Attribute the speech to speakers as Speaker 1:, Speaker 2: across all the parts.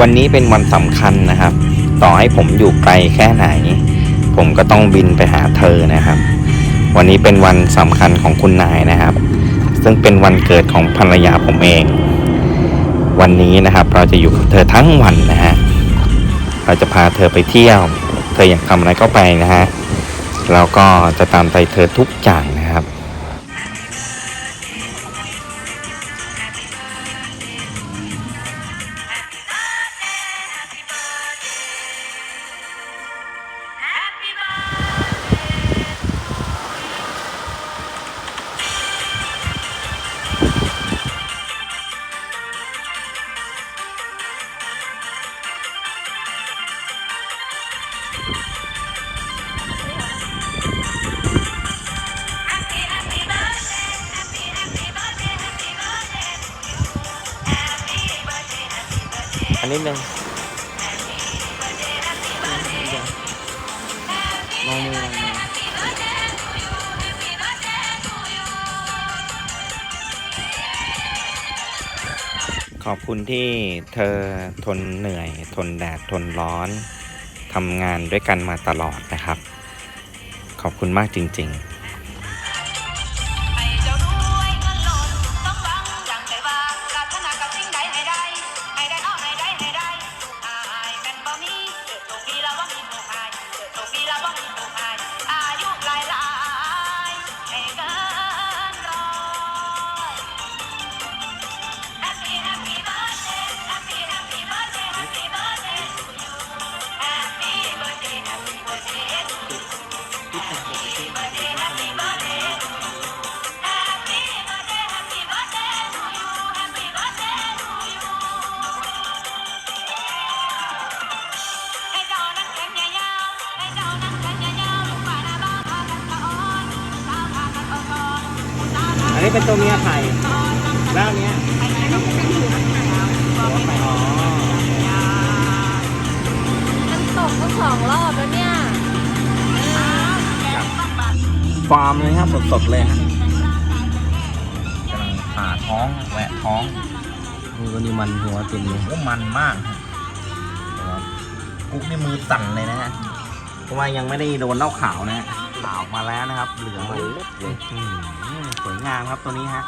Speaker 1: วันนี้เป็นวันสำคัญนะครับ ต่อให้ผมอยู่ไกลแค่ไหน ผมก็ต้องบินไปหาเธอนะครับ วันนี้เป็นวันสำคัญของคุณนายนะครับ ซึ่งเป็นวันเกิดของภรรยาผมเอง วันนี้นะครับ เราจะอยู่กับเธอทั้งวันนะฮะเราจะพาเธอไปเที่ยว เธออยากทำอะไรก็ไปนะฮะแล้วก็จะตามใจเธอทุกอย่าง อันนี้หนึ่งลองมือลองมือขอบคุณที่เธอทนเหนื่อย ทนแดด ทนร้อน ทำงานด้วยกันมาตลอดนะครับ ขอบคุณมากจริง ๆ
Speaker 2: เป็นตัวเมีย
Speaker 1: ไข่แล้วเนี้ย
Speaker 3: มันตกก็สองรอบแล้วเนี่ย
Speaker 1: ฟาร์มเลยครับสดๆเลยฮะกำลังผ่าท้องแหวะท้องมือนี่มันหัวเต็มเลยโอ้มันมากครับกุ๊กนี่มือสั่นเลยนะฮะเพราะว่ายังไม่ได้โดนเหล้าขาวนะฮะ ขาวมาแล้วนะครับเหลืองเลยอืมสวยงามครับตัวนี้ฮะ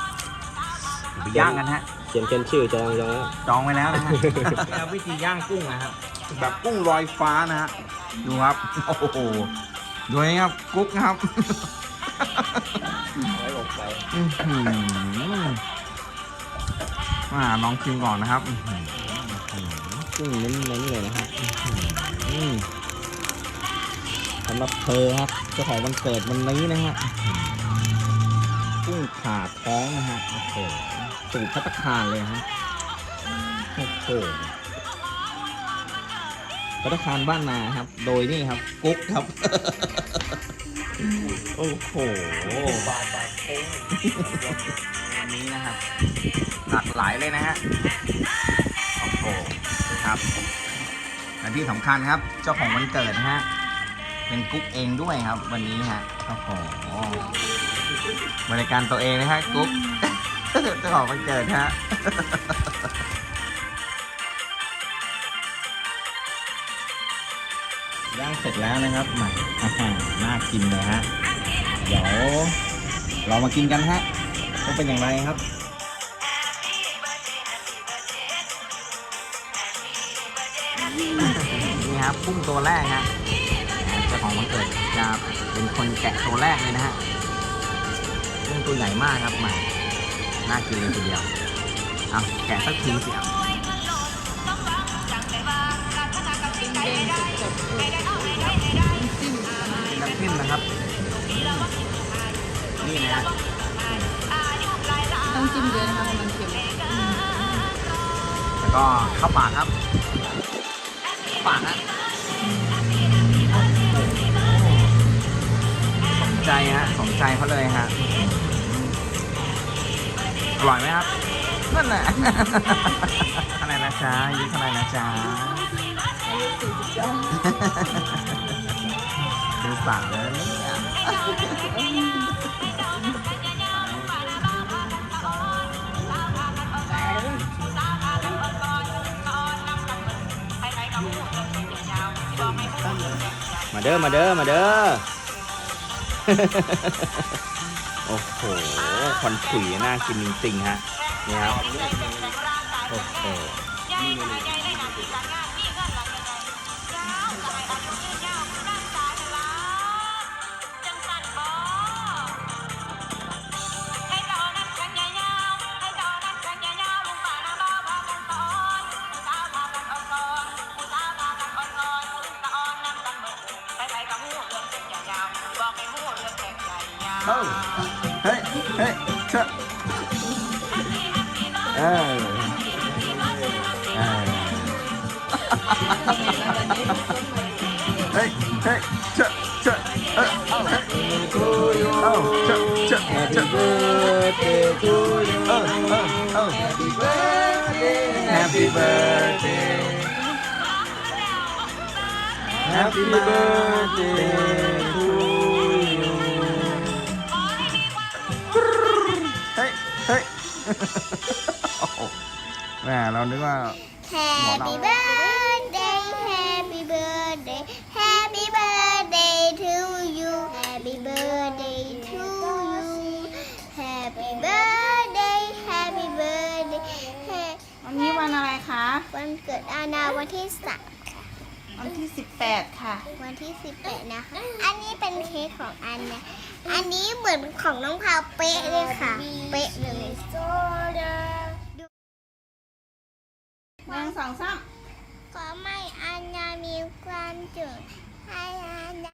Speaker 1: เดี๋ยวไปย่างกันฮะ
Speaker 4: เขียนเขียนชื่อจองจองแล้ว
Speaker 1: จองไว้แล้วนะฮะวิธีย่างกุ้งนะครับแบบกุ้งลอยฟ้านะฮะดูครับโอ้โหดูนี่ครับกุ๊กนะครับ
Speaker 4: ไว้ออกไป
Speaker 1: อื้อหืออ่าลองชิมก่อนนะครับอื้อหือ
Speaker 4: ซึ่งเน้นเน้นๆเลยนะฮะอืม สำหรับเธอครับเจ้าของวันเกิดวันนี้นะฮะกุ้งผ่าท้องนะฮะโอ้โหสูตรพัตตาคารเลยฮะโอ้โหพัตตาคารบ้านนาครับ โดยนี่ครับ กุ๊กครับ โอ้โห
Speaker 1: วันนี้นะครับหลากหลายเลยนะฮะโอ้โหครับและที่สำคัญครับ เจ้าของวันเกิดนะฮะ เป็นกุ๊กเองด้วยครับ วันนี้ฮะโอ้โหบริการตัวเองนะฮะกุ๊กเจ้าของวันเกิดฮะ
Speaker 4: ย่างเสร็จแล้วนะครับมาอ่าฮะน่ากินเลยฮะเดี๋ยวเรามากินกันฮะว่าเป็นอย่างไรครับ
Speaker 1: นี่ครับกุ้งตัวแรกฮะ เจ้าของวันเกิดจะเป็นคนแกะตัวแรกเลยนะฮะกุ้งตัวใหญ่มากครับมาน่ากินเลยทีเดียวเอาแกะสักทีสิครับ
Speaker 3: เด้
Speaker 1: น้ำจิ้มนะครับ นี่นะฮะ
Speaker 3: ต้องจิ้มเยอะนะคะเพราะมันเค็ม
Speaker 1: แล้วก็ข้าวปากครับข้าปากฮะ ใจฮะสนใจเขาเลยฮะอร่อยไหมครับนั่นแหละข้างในนะจ๊ะยืนข้างในนะจ๊ะดูปากเลเนี่ยมาเด้อ มาเด้อ มาเด้อ โอ้โหคอนขุยน่ากินจริงๆฮะนี่ครับโอ้โห
Speaker 2: ใหญ่ยาว
Speaker 1: เฮ้ยเฮ้ยเฮ้ยเชอะเออเออเฮ้ยเฮ้ยเชอะเชอะเออเฮ้ยเอ้าเชอะเชอะเชอะ
Speaker 4: birthday to you
Speaker 1: เออเออเออ
Speaker 4: Happy birthday
Speaker 1: Happy birthday
Speaker 4: Happy birthday
Speaker 1: แหมเรานึกว่า
Speaker 5: Happy birthday, happy birthday, happy birthday to you. Happy birthday to you. Happy birthday, happy birthday. ha-
Speaker 3: วันนี้วันอะไรคะ
Speaker 5: วันเกิดอาณาวันที่สาม
Speaker 3: วันที่ 18 ค่ะ
Speaker 5: วันที่สิบแปดนะคะ อันนี้เป็นเค้กของอันนะ อันนี้เหมือนของน้องพาวเป๊ะเลยค่ะ เป๊ะเลย
Speaker 3: นางสองซ้
Speaker 5: ขอไม่อันนามีความจุให้อันนา